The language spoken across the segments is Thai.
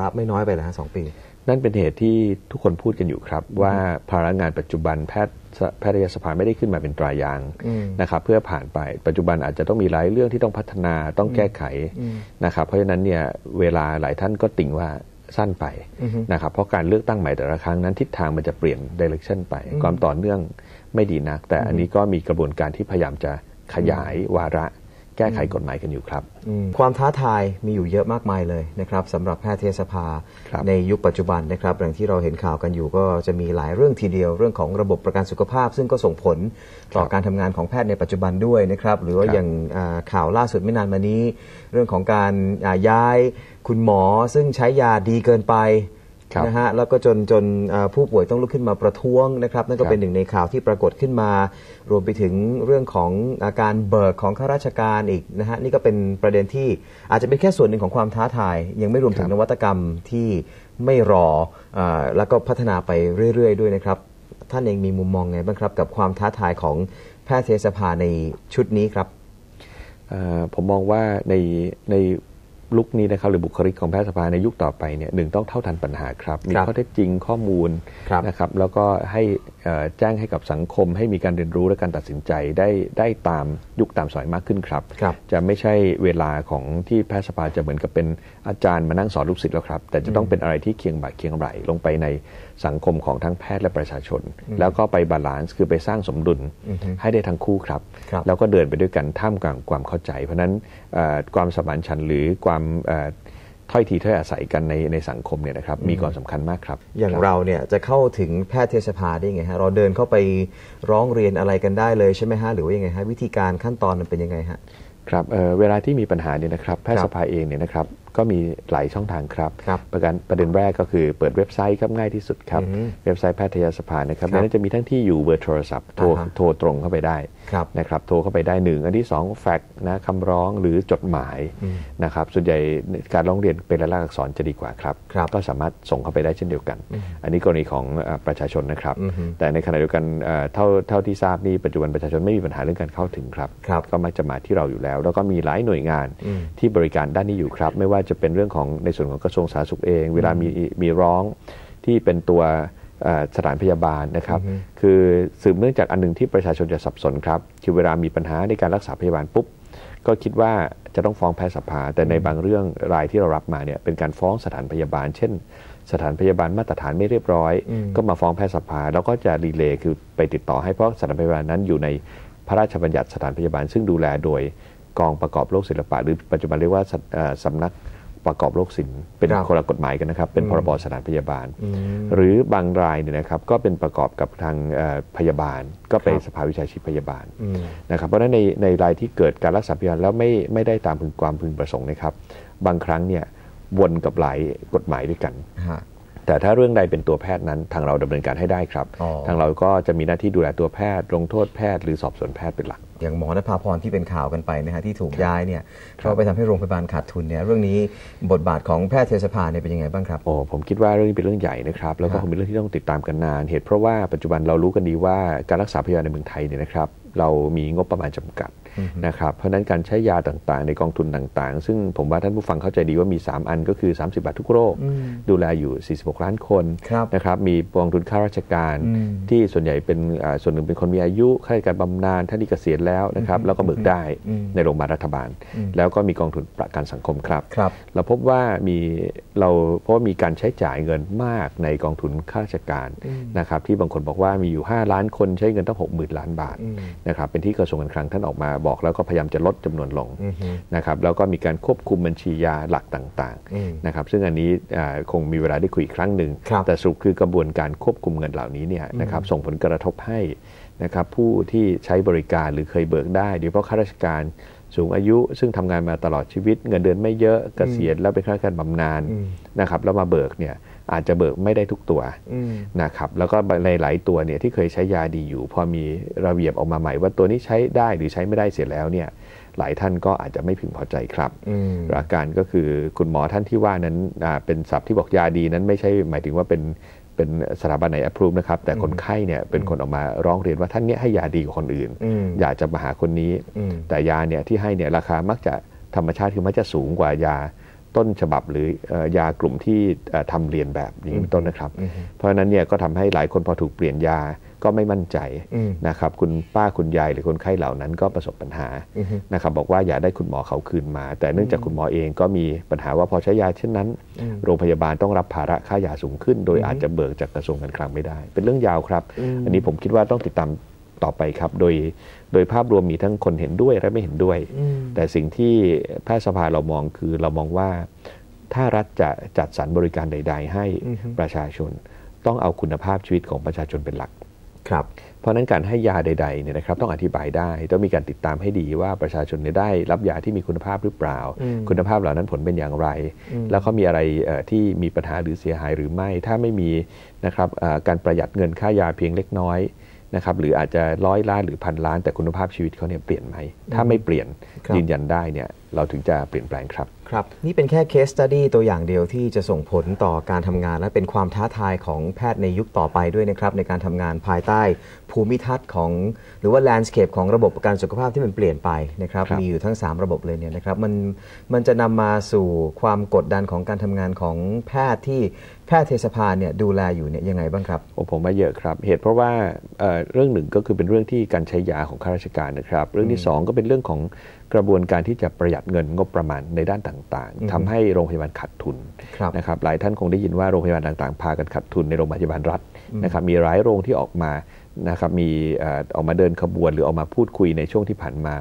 ระไม่น้อยไปนะฮะสองปี นั่นเป็นเหตุที่ทุกคนพูดกันอยู่ครับ ว่าภาระงานปัจจุบันแพทย์แพทยสภาไม่ได้ขึ้นมาเป็นตรายางอืมนะครับเพื่อผ่านไปปัจจุบันอาจจะต้องมีหลายเรื่องที่ต้องพัฒนาต้องแก้ไขนะครับเพราะฉะนั้นเนี่ยเวลาหลายท่านก็ติ่งว่าสั้นไปนะครับเพราะการเลือกตั้งใหม่แต่ละครั้งนั้นทิศทางมันจะเปลี่ยนดิเรกชันไป ความต่อเนื่องไม่ดีนัก แต่อันนี้ก็มีกระบวนการที่พยายามจะขยายวาระ แก้ไขกฎหมายกันอยู่ครับอืมความท้าทายมีอยู่เยอะมากมายเลยนะครับสำหรับแพทยสภาครับในยุคปัจจุบันนะครับอย่างที่เราเห็นข่าวกันอยู่ก็จะมีหลายเรื่องทีเดียวเรื่องของระบบประกันสุขภาพ ซึ่งก็ส่งผลต่อการทำงานของแพทย์ในปัจจุบันด้วยนะครับหรือว่าครับอย่างอ่าข่าวล่าสุดไม่นานมานี้ เรื่องของการอ่าย้ายคุณหมอซึ่งใช้ยาดีเกินไปครับ นะฮะแล้วก็จนจนอ่าผู้ป่วยต้องลุกขึ้นมาประท้วงนะครับนั่นก็ครับเป็นหนึ่งในข่าวที่ปรากฏขึ้นมา รวมไปถึงเรื่องของอาการเบิกของข้าราชการอีกนะฮะนี่ก็เป็นประเด็นที่อาจจะเป็นแค่ส่วนหนึ่งของความท้าทาย ยังไม่รวมถึงครับนวัตกรรมที่ไม่รออาแล้วก็พัฒนาไปเรื่อย ๆ ด้วยนะครับ ท่านเองมีมุมมองไงบ้างครับ กับความท้าทายของแพทยสภาในชุดนี้ครับเอ่อผมมองว่าในใน ลุคนี้นะครับหรือบุคลิกของแพทยสภาในยุคต่อไปเนี่ยหนึ่งต้องเท่าทันปัญหาครับ มีครับข้อเท็จจริงข้อมูลครับนะครับแล้วก็ให้เอ่อแจ้งให้กับสังคม ให้มีการเรียนรู้และการตัดสินใจได้ได้ตามยุคตามสมัยมากขึ้นครับครับ จะไม่ใช่เวลาของที่แพทยสภาจะเหมือนกับเป็นอาจารย์มานั่งสอนลูกศิษย์แล้วครับ แต่จะต้องเป็นอะไรที่เคียงบ่าเคียงไหลลงไปใน สังคมของทั้งแพทย์และประชาชน แล้วก็ไปบาลานซ์คือไปสร้างสมดุลให้ได้ทั้งคู่ครับครับแล้วก็เดินไปด้วยกันท่ามกลางความเข้าใจ เพราะฉะนั้นเอ่อความสมานฉันท์หรือความเอ่อถ้อยทีถ้อยอาศัยกันในในสังคมเนี่ยนะครับมีความสำคัญมากครับ อย่างครับเราเนี่ยจะเข้าถึงแพทยสภาได้ยังไงฮะเราเดินเข้าไปร้องเรียนอะไรกันได้เลยใช่ไหมฮะหรือว่ายังไงฮะวิธีการขั้นตอนมันเป็นยังไงฮะครับเอ่อเวลาที่มีปัญหาเนี่ยนะครับแพทคยรับสภาเองเนี่ยนะครับ ก็มีหลายช่องทางครับครับ ประการประเด็นแรกก็คือเปิดเว็บไซต์ครับง่ายที่สุดครับอือฮึเว็บไซต์แพทยสภานะครับครับในนั้นจะมีทั้งที่อยู่เบอร์โทรศัพท์โทรอ่าฮะโทรตรงเข้าไปได้ครับนะครับโทรเข้าไปได้หนึ่งอันที่สองแฟกซ์นะคำร้องหรือจดหมายนะครับส่วนใหญ่การร้องเรียนเป็นลายลักษณ์อักษรจะดีกว่าครับครับ ก็สามารถส่งเข้าไปได้เช่นเดียวกัน อันนี้กรณีของเอ่อประชาชนนะครับอือฮึแต่ในขณะเดียวกันเอ่อเท่าเท่าที่ทราบนี่ปัจจุบันประชาชนไม่มีปัญหาเรื่องการเข้าถึงครับครับก็มักจะมาที่เราอยู่แล้ว แล้วก็มีหลายหน่วยงานอืมที่บริการด้านนี้อยู่ครับ ไม่ว่าจะเป็นเรื่องของในส่วนของกระทรวงสาธารณสุขเอง เวลามีมีร้องที่เป็นตัวเอ่อสถานพยาบาลนะครับ คือสืบเนื่องจากอันหนึ่งที่ประชาชนจะสับสนครับ คือเวลามีปัญหาในการรักษาพยาบาลปุ๊บ ก็คิดว่าจะต้องฟ้องแพทยสภา แต่ในบางเรื่องรายที่เรารับมาเนี่ยเป็นการฟ้องสถานพยาบาล เช่น สถานพยาบาลมาตรฐานไม่เรียบร้อย ก็มาฟ้องแพทยสภา แล้วก็จะรีเลย์คือไปติดต่อให้เพราะสถานพยาบาลนั้นอยู่ในพระราชบัญญัติสถานพยาบาล ซึ่งดูแลโดยกองประกอบโรคศิลปะหรือปัจจุบันเรียกว่าสเอ่อสำนัก ประกอบโรคศิลป์เป็นครับคนละกฎหมายกันนะครับ เป็นพรบสถานพยาบาล หรือบางรายเนี่ยนะครับก็เป็นประกอบกับทางเอ่อพยาบาล ก็ไปครับสภาวิชาชีพพยาบาลอืมนะครับเพราะฉะนั้นในในรายที่เกิดการรักษาพยาบาลแล้วไม่ไม่ได้ตามพึงความพึงประสงค์นะครับ บางครั้งเนี่ยวนกับหลายกฎหมายด้วยกันฮะแต่ถ้าเรื่องใดเป็นตัวแพทย์นั้น ทางเราดำเนินการให้ได้ครับอ๋อทางเราก็จะมีหน้าที่ดูแลตัวแพทย์ ลงโทษแพทย์หรือสอบสวนแพทย์เป็นหลักอย่างหมอนภาพรที่เป็นข่าวกันไปนะฮะที่ถูกย้ายเนี่ยเพราะไปทำให้โรงพยาบาลขาดทุนเนี่ยเรื่องนี้บทบาทของแพทยสภาเนี่ยเป็นยังไงบ้างครับโอ้ผมคิดว่าเรื่องนี้เป็นเรื่องใหญ่นะครับแล้วก็ครับคงเป็นเรื่องที่ต้องติดตามกันนาน เหตุเพราะว่าปัจจุบันเรารู้กันดีว่าการรักษาพยาบาลในเมืองไทยเนี่ยนะครับเรามีงบประมาณจำกัดนะครับ เพราะฉะนั้นการใช้ยาต่างๆ ในกองทุนต่างๆ ซึ่งผมว่าท่านผู้ฟังเข้าใจดีว่ามี 3 อันก็คือ 30 บาททุกโรค ดูแลอยู่ 46 ล้านคนครับนะครับ มีกองทุนข้าราชการอืมที่ส่วนใหญ่เป็นอ่าส่วนหนึ่งเป็นคนมีอายุข้าราชการบำนาญท่านที่เกษียณแล้วนะครับแล้วก็เบิกได้อืมในโรงพยาบาลรัฐบาล แล้วก็มีกองทุนประกันสังคมครับครับเราพบว่ามีเราเพราะว่ามีการใช้จ่ายเงินมากในกองทุนข้าราชการนะครับที่บางคนบอกว่ามีอยู่ 5 ล้านคนใช้เงินตั้ง60,000 ล้านบาทนะครับเป็นที่กระทรวงการคลังท่านออกมาบอกแล้วก็พยายามจะลดจำนวนลงนะครับแล้วก็มีการควบคุมบัญชียาหลักต่างอืมๆนะครับซึ่งอันนี้อ่าคงมีเวลาได้คุยอีกครั้งหนึ่งครับแต่สรุปคือกระบวนการควบคุมเงินเหล่านี้เนี่ยนะครับส่งผลกระทบให้ นะครับผู้ที่ใช้บริการหรือเคยเบิกได้โดยเฉพาะข้าราชการสูงอายุ ซึ่งทำงานมาตลอดชีวิต เงินเดือนไม่เยอะเกษียณแล้วเป็นข้าราชการบำนาญนะครับแล้วมาเบิกเนี่ยอาจจะเบิกไม่ได้ทุกตัวอืมนะครับแล้วก็ในหลายตัวเนี่ยที่เคยใช้ยาดีอยู่ พอมีระเบียบออกมาใหม่ว่าตัวนี้ใช้ได้หรือใช้ไม่ได้เสียแล้วเนี่ย หลายท่านก็อาจจะไม่พึงพอใจครับอืมอาการก็คือคุณหมอท่านที่ว่านั้นอ่าเป็นศัพท์ที่บอกยาดีนั้นไม่ใช่หมายถึงว่าเป็นเป็นสถาบันไหน approve นะครับ แต่คนไข้เนี่ยเป็นคนออกมาร้องเรียนว่าท่านเนี้ยให้ยาดีกว่าคนอื่นอืมอยากจะมาหาคนนี้อืมแต่ยาเนี่ยที่ให้เนี่ยราคามักจะธรรมชาติคือมักจะสูงกว่ายาต้นฉบับหรือเอ่อยากลุ่มที่เอ่อทำเรียนแบบอย่างนี้เป็นต้นนะครับ เพราะฉะนั้นเนี่ยก็ทำให้หลายคนพอถูกเปลี่ยนยา ก็ไม่มั่นใจอืมนะครับคุณป้าคุณยายหรือคนไข้เหล่านั้นก็ประสบปัญหาอือฮึนะครับบอกว่าอยากได้คุณหมอเขาคืนมา แต่เนื่องจากคุณหมอเองก็มีปัญหาว่าพอใช้ยาเช่นนั้นอืมโรงพยาบาลต้องรับภาระค่ายาสูงขึ้น โดยอือฮึอาจจะเบิกจากกระทรวงการคลังไม่ได้ เป็นเรื่องยาวครับอืมอันนี้ผมคิดว่าต้องติดตามต่อไปครับ โดยโดยภาพรวมมีทั้งคนเห็นด้วยและไม่เห็นด้วยอืมแต่สิ่งที่แพทยสภาเรามองคือเรามองว่าถ้ารัฐจะจัดสรรบริการใด ๆ ให้อือฮึประชาชน ต้องเอาคุณภาพชีวิตของประชาชนเป็นหลัก ครับเพราะฉะนั้นการให้ยาใดๆเนี่ยนะครับต้องอธิบายได้ต้องมีการติดตามให้ดีว่าประชาชนเนี่ยได้รับยาที่มีคุณภาพหรือเปล่าอืมคุณภาพเหล่านั้นผลเป็นอย่างไรอืมแล้วเขามีอะไรเอ่อที่มีปัญหาหรือเสียหายหรือไม่ ถ้าไม่มีนะครับเอ่อการประหยัดเงินค่ายาเพียงเล็กน้อยนะครับหรืออาจจะร้อยล้านหรือพันล้านแต่คุณภาพชีวิตเขาเนี่ยเปลี่ยนไหมถ้าไม่เปลี่ยนครับยืนยันได้เนี่ยเราถึงจะเปลี่ยนแปลงครับ ครับ นี่เป็นแค่ case study ตัวอย่างเดียวที่จะส่งผลต่อการทำงาน และเป็นความท้าทายของแพทย์ในยุคต่อไปด้วยนะครับ ในการทำงานภายใต้ภูมิทัศน์ของ หรือว่า landscape ของระบบประกันสุขภาพที่มันเปลี่ยนไปนะครับ ครับ มีอยู่ทั้ง 3 ระบบเลยเนี่ยนะครับ มันมันจะนำมาสู่ความกดดันของการทำงานของแพทย์ที่แพทย์เทศภาเนี่ยดูแลอยู่เนี่ยยังไงบ้างครับ โอ้ผมว่าเยอะครับ เหตุเพราะว่าเอ่อเรื่องหนึ่งก็คือเป็นเรื่องที่การใช้ยาของข้าราชการนะครับ เรื่องที่สองก็เป็นเรื่องของกระบวนการที่จะประหยัดเงินงบประมาณในด้านต่างอือฮึๆทำให้โรงพยาบาลขาดทุนครับนะครับหลายท่านคงได้ยินว่าโรงพยาบาลต่างๆ พากันขาดทุนในโรงพยาบาลรัฐนะครับมีหลายโรงที่ออกมานะครับมีเอ่อออกมาเดินขบวนหรือออกมาพูดคุยในช่วงที่ผ่านมา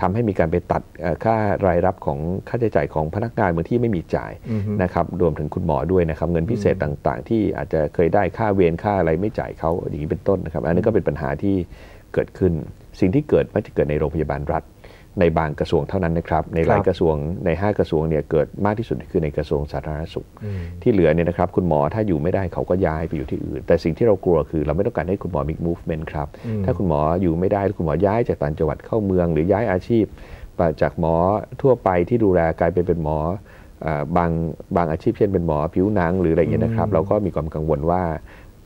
ทำให้มีการไปตัดเอ่อค่ารายรับของค่าใช้จ่ายของพนักงานบางที่ไม่มีจ่ายอือฮึนะครับรวมถึงคุณหมอด้วยนะครับเงินพิเศษต่างๆ ที่อาจจะเคยได้ค่าเวรค่าอะไรไม่จ่ายเขาอย่างนี้เป็นต้นนะครับ อันนี้ก็เป็นปัญหาที่เกิดขึ้น สิ่งที่เกิดมักจะเกิดในโรงพยาบาลรัฐ ในบางกระทรวงเท่านั้นนะครับ ในหลายครับกระทรวงใน 5 กระทรวงเนี่ยเกิดมากที่สุดคือในกระทรวงสาธารณสุข ที่เหลือเนี่ยนะครับคุณหมอถ้าอยู่ไม่ได้เขาก็ย้ายไปอยู่ที่อื่น แต่สิ่งที่เรากลัวคือเราไม่ต้องการให้คุณหมอมี movement ครับ ถ้าคุณหมออยู่ไม่ได้คุณหมอย้ายจากต่างจังหวัดเข้าเมือง หรือย้ายอาชีพจากหมอทั่วไปที่ดูแลกลายไปเป็นหมอเอ่อบางบางอาชีพเช่นเป็นหมอผิวหนังหรืออะไรอย่างเงี้ยนะครับ เราก็มีความกังวลว่า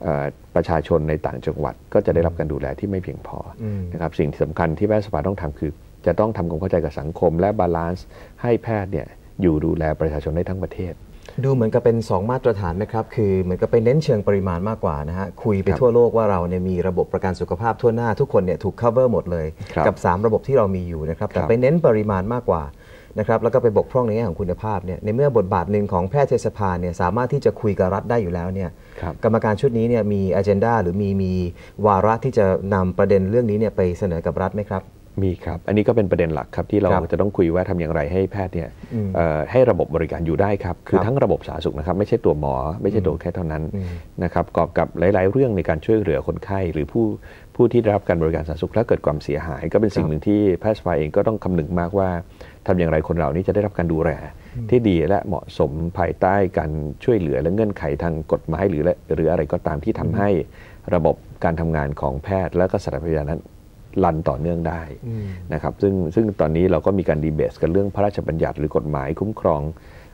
เอ่อประชาชนในต่างจังหวัดก็จะได้รับการดูแลที่ไม่เพียงพออมนะครับสิ่งที่สำคัญที่แพทยสภาต้องทำคือ จะต้องทำความเข้าใจกับสังคม และบาลานซ์ให้แพทย์เนี่ยอยู่ดูแลประชาชนได้ทั้งประเทศ ดูเหมือนกับเป็น 2 มาตรฐานไหมครับ คือเหมือนกับไปเน้นเชิงปริมาณมากกว่านะฮะคุยไปครับทั่วโลกว่าเราเนี่ยมีระบบประกันสุขภาพทั่วหน้าทุกคนเนี่ยถูก cover หมดเลยครับกับ 3 ระบบที่เรามีอยู่นะครับแต่ครับไปเน้นปริมาณมากกว่านะครับแล้วก็ไปบกพร่องในแง่ของคุณภาพเนี่ยในเมื่อบทบาทหนึ่งของแพทยสภาเนี่ยสามารถที่จะคุยกับรัฐได้อยู่แล้วเนี่ยครับกรรมการชุดนี้เนี่ยมี agenda หรือมีมีวาระที่จะนำประเด็นเรื่องนี้เนี่ยไปเสนอกับรัฐไหมครับ มีครับ อันนี้ก็เป็นประเด็นหลักครับที่เราครับจะต้องคุยว่าทำอย่างไรให้แพทย์เนี่ยอืมเอ่อให้ระบบบริการอยู่ได้ครับ คือครับทั้งระบบสาธารณสุขนะครับ ไม่ใช่ตัวหมอ ไม่ใช่ตัวแค่เท่านั้นอืมนะครับกอบกับหลาย ๆ เรื่องในการช่วยเหลือคนไข้ หรือผู้ผู้ที่ได้รับการบริการสาธารณสุขถ้าเกิดความเสียหาย ก็เป็นสิ่งหนึ่งที่แพทย์สภาเองก็ต้องคำนึงมากว่าทำอย่างไรคนเหล่านี้จะได้รับการดูแลที่ดีและเหมาะสมภายใต้การช่วยเหลือและเงื่อนไขทางกฎหมายหรือและหรืออะไรก็ตามที่ทำให้ระบบการทำงานของแพทย์และก็สถานพยาบาลนั้น รันต่อเนื่องได้อืมนะครับซึ่งซึ่งตอนนี้เราก็มีการดีเบตกันเรื่องพระราชบัญญัติหรือกฎหมายคุ้มครอง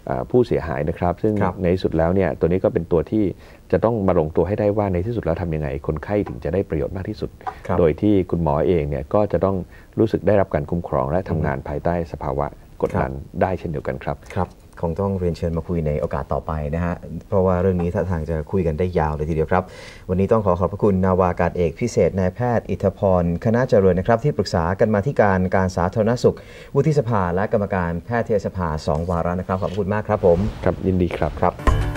เออผู้เสียหายนะครับ ซึ่งครับในที่สุดแล้วเนี่ยตัวนี้ก็เป็นตัวที่จะต้องมาลงตัวให้ได้ว่าในที่สุดแล้วทำยังไง คนไข้ถึงจะได้ประโยชน์มากที่สุดครับโดยที่คุณหมอเองเนี่ยก็จะต้องรู้สึกได้รับการคุ้มครองและทำงานภายใต้สภาวะกดดันได้เช่นเดียวกันครับ ครับคงต้องเรียนเชิญมาคุยในโอกาสต่อไปนะฮะ เพราะว่าเรื่องนี้ท่าทางจะคุยกันได้ยาวเลยทีเดียวครับ วันนี้ต้องขอขอบพระคุณนาวากาศเอกพิเศษนายแพทย์อิทธพร คณะเจริญนะครับ ที่ปรึกษากันมาที่การการสาธารณสุข วุฒิสภาและกรรมการแพทยสภา 2 วาระนะครับ ขอบพระคุณมากครับผม ครับยินดีครับครับ